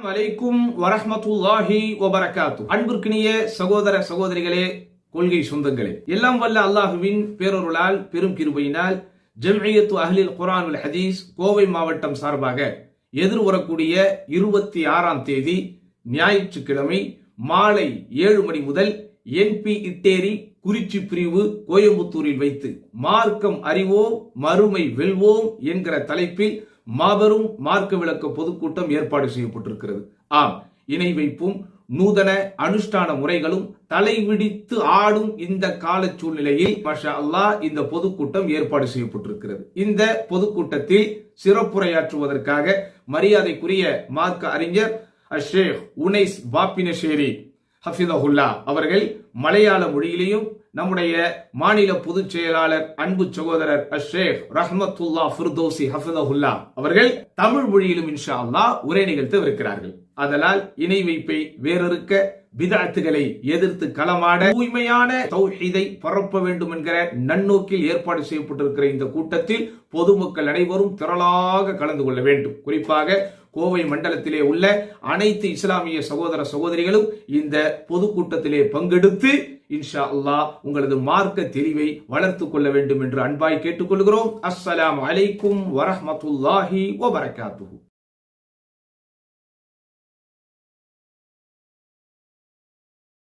அலைக்கும் வரஹமத்துல்லாஹி வபரகாத்து. அன்பிற்கினிய சகோதர சகோதரிகளே கொள்கை சொந்தங்களே. எல்லாம் வல்ல அல்லாஹுவின் பேரொருளால் பெரும் கிருபையினால் ஜம்இயத்து அஹ்லில் குரான் ஹதீஸ் கோவை மாவட்டம் சார்பாக எதிர்வரக்கூடிய இருபத்தி ஆறாம் தேதி ஞாயிற்றுக்கிழமை மாலை ஏழு மணி முதல் என்பி இட்டேரி குறிச்சி பிரிவு கோயம்புத்தூரில் வைத்து மார்க்கம் அறிவோம் மறுமை வெல்வோம் என்கிற தலைப்பில் மாபெரும் மார்க்க விளக்க பொதுக்கூட்டம் ஏற்பாடு செய்யப்பட்டிருக்கிறது. ஆம் இணை வைப்பும் நூதன அனுஷ்டான முறைகளும் தலைவிடித்து ஆடும் இந்த கால சூழ்நிலையில் மஷா அல்லாஹ் இந்த பொதுக்கூட்டம் ஏற்பாடு செய்யப்பட்டிருக்கிறது. இந்த பொதுக்கூட்டத்தில் சிறப்புரையாற்றுவதற்காக மரியாதைக்குரிய மார்க்க அறிஞர் அஷேக் உனைஸ் பாப்பினஷேரி ஹஃபிதஹுல்லா அவர்கள் மலையாள மொழியிலையும் நம்முடைய மாநில பொதுச் செயலாளர் அன்பு சகோதரர் அஷேக் ரஹமத்துல்லா ஃபிர்தோசி ஹஃபிதஹுல்லா அவர்கள் தமிழ் மொழியிலும் இன்ஷா அல்லா உரை நிகழ்த்தவிருக்கிறார்கள். அதனால் இணை வைப்பை வேறொருக்க பிதாத்துகளை எதிர்த்து களமாட தூய்மையான தௌஹீதை பரப்ப வேண்டும் என்கிற நன்னோக்கில் ஏற்பாடு செய்யப்பட்டிருக்கிற இந்த கூட்டத்தில் பொதுமக்கள் அனைவரும் திரளாக கலந்து கொள்ள வேண்டும். குறிப்பாக கோவை மண்டலத்திலே உள்ள அனைத்து இஸ்லாமிய சகோதர சகோதரிகளும் இந்த பொதுக்கூட்டத்திலே பங்கெடுத்து இன்ஷா அல்லாஹ் உங்களது மார்க்க தெளிவை வளர்த்துக் கொள்ள வேண்டும் என்று அன்பாய் கேட்டுக்கொள்கிறோம். அஸ்ஸலாம் அலைக்கும் வரஹ்மத்துல்லாஹி வபரகாத்துஹு.